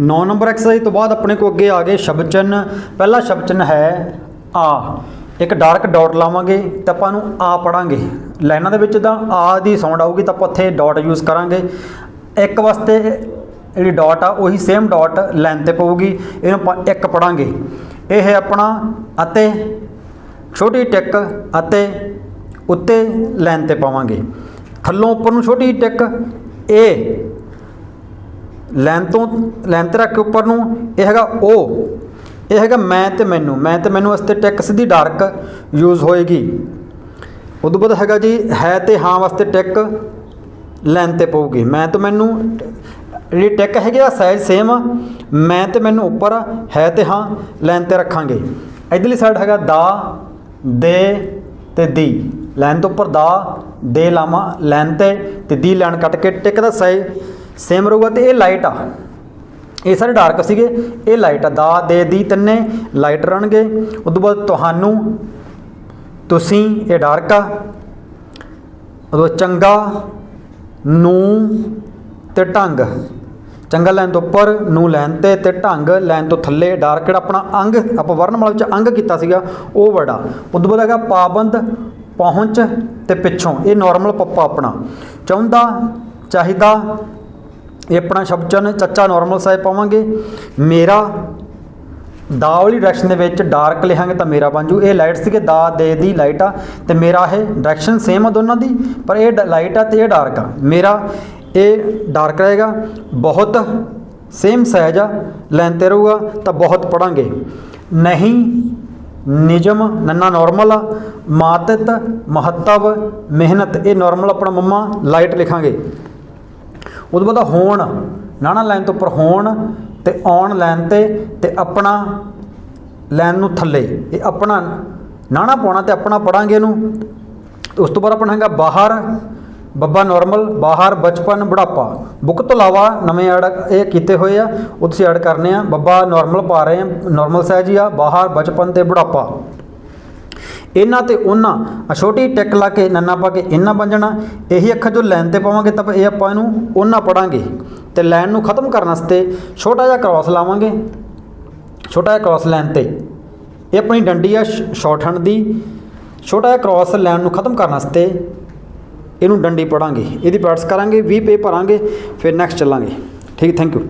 9 number exercise ਤੋਂ ਬਾਅਦ ਆਪਣੇ ਕੋ ਅੱਗੇ ਆ ਗਏ ਸ਼ਬਦ ਚਿੰਨ ਪਹਿਲਾ ਸ਼ਬਦ ਚਿੰਨ ਹੈ ਆ। ਇੱਕ ਡਾਰਕ ਡਾਟ ਲਾਵਾਂਗੇ ਤਾਂ ਆਪਾਂ ਨੂੰ ਆ ਪੜਾਂਗੇ ਲਾਈਨਾਂ ਦੇ ਵਿੱਚ ਤਾਂ ਆ ਦੀ ਸਾਊਂਡ ਆਊਗੀ ਤਾਂ ਆਪਾਂ ਉੱਥੇ ਡਾਟ ਯੂਜ਼ ਕਰਾਂਗੇ। ਇੱਕ ਵਾਸਤੇ ਜਿਹੜੀ ਡਾਟ ਆ, ਉਹੀ ਸੇਮ ਡਾਟ ਲਾਈਨ ਤੇ ਪਊਗੀ। ਇਹਨੂੰ ਆਪਾਂ ਇੱਕ ਪੜਾਂਗੇ ਇਹ ਹੈ ਆਪਣਾ ਅਤੇ, ਛੋਟੀ ਟਿਕ ਅਤੇ ਉੱਤੇ ਲਾਈਨ ਤੇ ਪਾਵਾਂਗੇ। ਥੱਲੋਂ ਉੱਪਰ ਨੂੰ ਛੋਟੀ ਟਿਕ ਇਹ ਲੈਂਥ ਤੋਂ ਲੈਂਥ ਤੇ ਰੱਖ ਕੇ ਉੱਪਰ ਨੂੰ, ਇਹ ਹੈਗਾ ਉਹ। ਇਹ ਹੈਗਾ ਮੈਂ ਤੇ ਮੈਨੂੰ। ਮੈਂ ਤੇ ਮੈਨੂੰ ਵਾਸਤੇ ਟਿਕ ਸਿੱਧੀ ਡਾਰਕ ਯੂਜ਼ ਹੋਏਗੀ। ਉਦੋਂ ਬਾਅਦ ਹੈਗਾ ਜੀ, ਹੈ ਤੇ ਹਾਂ ਵਾਸਤੇ ਟਿਕ ਲਾਈਨ ਤੇ ਪਊਗੀ। ਮੈਂ ਤੇ ਮੈਨੂੰ, ਜਿਹੜੀ ਟਿਕ ਹੈਗੀ ਆ ਸਾਈਜ਼ ਸੇਮ ਆ। ਮੈਂ ਤੇ ਮੈਨੂੰ ਉੱਪਰ ਹੈ ਤੇ ਹਾਂ ਲਾਈਨ ਤੇ ਰੱਖਾਂਗੇ। ਇਧਰਲੀ ਸਾਈਡ ਹੈਗਾ ਦਾ, ਦੇ ਤੇ ਦੀ। ਲਾਈਨ ਤੋਂ ਉੱਪਰ ਦਾ, ਦੇ ਲਾਵਾਂ ਲਾਈਨ ਤੇ ਤੇ ਦੀ ਲੈਣ ਕੱਟ ਕੇ ਟਿਕ ਦਾ ਸਾਈਜ਼ ਸੇਮ ਰਹੂਗਾ ਤੇ ਇਹ ਲਾਈਟ ਆ। ਇਹ ਸਾਰੇ ਡਾਰਕ ਸੀਗੇ। ਇਹ ਲਾਈਟ ਆ। ਦਾ, ਦੇ, ਦੀ ਤਿੰਨੇ ਲਾਈਟ ਰਹਿਣਗੇ ਉਦੋਂ ਬਾਅਦ ਤੁਹਾਨੂੰ, ਤੁਸੀਂ, ਇਹ ਡਾਰਕ ਆ। ਉਦੋਂ ਚੰਗਾ, ਨੂੰ ਤੇ ਢੰਗ। ਚੰਗਾ ਲੈਣ ਤੋਂ ਉੱਪਰ, ਨੂੰ ਲੈਣ ਤੇ ਤੇ ਢੰਗ ਲੈਣ ਤੋਂ ਥੱਲੇ ਡਾਰਕ ਜਿਹੜਾ ਆਪਣਾ ਅੰਗ, ਆਪਾਂ ਵਰਣਮਾਲਾ ਵਿੱਚ ਅੰਗ ਕੀਤਾ ਸੀਗਾ, ਉਹ ਵੜਾ ਉਦੋਂ ਬਾਅਦ ਹੈਗਾ ਪਾਬੰਦ, ਪਹੁੰਚ ਤੇ ਪਿੱਛੋਂ। ਇਹ ਨਾਰਮਲ ਪੱਪਾ ਆਪਣਾ। ਚਾਹੁੰਦਾ, ਚਾਹੀਦਾ ਇਹ ਆਪਣਾ ਸ਼ਬਦ ਚਨ ਚੱਚਾ ਨਾਰਮਲ ਸਾਈਜ਼ ਪਾਵਾਂਗੇ। ਮੇਰਾ ਦਾ ਵਾਲੀ ਡਾਇਰੈਕਸ਼ਨ ਦੇ ਵਿੱਚ ਡਾਰਕ ਲਿਖਾਂਗੇ ਤਾਂ ਮੇਰਾ ਬਣ ਜੂ। ਇਹ ਲਾਈਟ ਸੀਗੇ, ਦਾ, ਦੇ, ਦੀ ਲਾਈਟ ਆ। ਤੇ ਮੇਰਾ ਇਹ ਡਾਇਰੈਕਸ਼ਨ ਸੇਮ ਆ ਦੋਨਾਂ ਦੀ, ਪਰ ਇਹ ਲਾਈਟ ਆ ਤੇ ਇਹ ਡਾਰਕ ਆ। ਮੇਰਾ ਇਹ ਡਾਰਕ ਰਹੇਗਾ। ਬਹੁਤ ਸੇਮ ਸਾਈਜ਼ ਆ ਲਾਈਨ ਤੇ ਰਹੂਗਾ, ਤਾਂ ਬਹੁਤ ਪੜਾਂਗੇ। ਨਹੀਂ, ਨਿਯਮ ਨੰਨਾ ਨਾਰਮਲ ਆ, ਮਾਤਿਤ, ਮਹੱਤਵ, ਮਿਹਨਤ, ਇਹ ਨਾਰਮਲ ਆਪਣਾ ਮੰਮਾ ਲਾਈਟ ਲਿਖਾਂਗੇ। ਉਦੋਂ ਬਾਅਦ ਹੋਣ, ਨਾਣਾ ਲਾਈਨ ਤੋਂ ਉੱਪਰ ਹੋਣ ਤੇ ਔਨ ਲਾਈਨ ਤੇ ਤੇ ਆਪਣਾ ਲਾਈਨ ਨੂੰ ਥੱਲੇ, ਇਹ ਆਪਣਾ ਨਾਣਾ ਪਾਉਣਾ ਤੇ ਆਪਣਾ ਪੜਾਂਗੇ ਇਹਨੂੰ। ਤੇ ਉਸ ਤੋਂ ਬਾਅਦ ਆਪਣਾ ਹੈਗਾ ਬਾਹਰ, ਬੱਬਾ ਨਾਰਮਲ ਬਾਹਰ, ਬਚਪਨ, ਬੁਢਾਪਾ। ਬੁੱਕ ਤੋਂ ਇਲਾਵਾ ਨਵੇਂ ਐਡ ਇਹ ਕੀਤੇ ਹੋਏ ਆ, ਉਹ ਤੁਸੀਂ ਐਡ ਕਰਨੇ ਆ। ਬੱਬਾ ਨਾਰਮਲ ਪਾ ਰਹੇ ਆ ਨਾਰਮਲ ਸਾਈਜ਼ ਹੀ ਆ, ਬਾਹਰ, ਬਚਪਨ ਤੇ ਬੁਢਾਪਾ। ਇਹਨਾਂ ਤੇ ਉਹਨਾਂ ਛੋਟੀ ਟਿਕ ਲਾ ਕੇ ਨੰਨਾ ਪਾ ਕੇ ਇਹਨਾਂ ਬਣ ਜਾਣਾ ਇਹੀ ਅੱਖਰ ਜੋ ਲਾਈਨ ਤੇ ਪਾਵਾਂਗੇ ਤਾਂ ਇਹ ਆਪਾਂ ਇਹਨੂੰ ਉਹਨਾਂ ਪੜਾਂਗੇ। ਤੇ ਲਾਈਨ ਨੂੰ ਖਤਮ ਕਰਨ ਵਾਸਤੇ ਛੋਟਾ ਜਿਹਾ ਕ੍ਰਾਸ ਲਾਵਾਂਗੇ। ਛੋਟਾ ਜਿਹਾ ਕ੍ਰਾਸ ਲਾਈਨ ਤੇ। ਇਹ ਆਪਣੀ ਡੰਡੀ ਆ ਸ਼ਾਰਟ ਹੈਂਡ ਦੀ। ਛੋਟਾ ਜਿਹਾ ਕ੍ਰਾਸ ਲਾਈਨ ਨੂੰ ਖਤਮ ਕਰਨ ਵਾਸਤੇ ਇਹਨੂੰ ਡੰਡੀ ਪੜਾਂਗੇ। ਇਹਦੀ ਪ੍ਰੈਕਟਿਸ ਕਰਾਂਗੇ 20 ਪੇ ਭਰਾਂਗੇ, ਫਿਰ ਨੈਕਸਟ ਚੱਲਾਂਗੇ। ਠੀਕ ਥੈਂਕ ਯੂ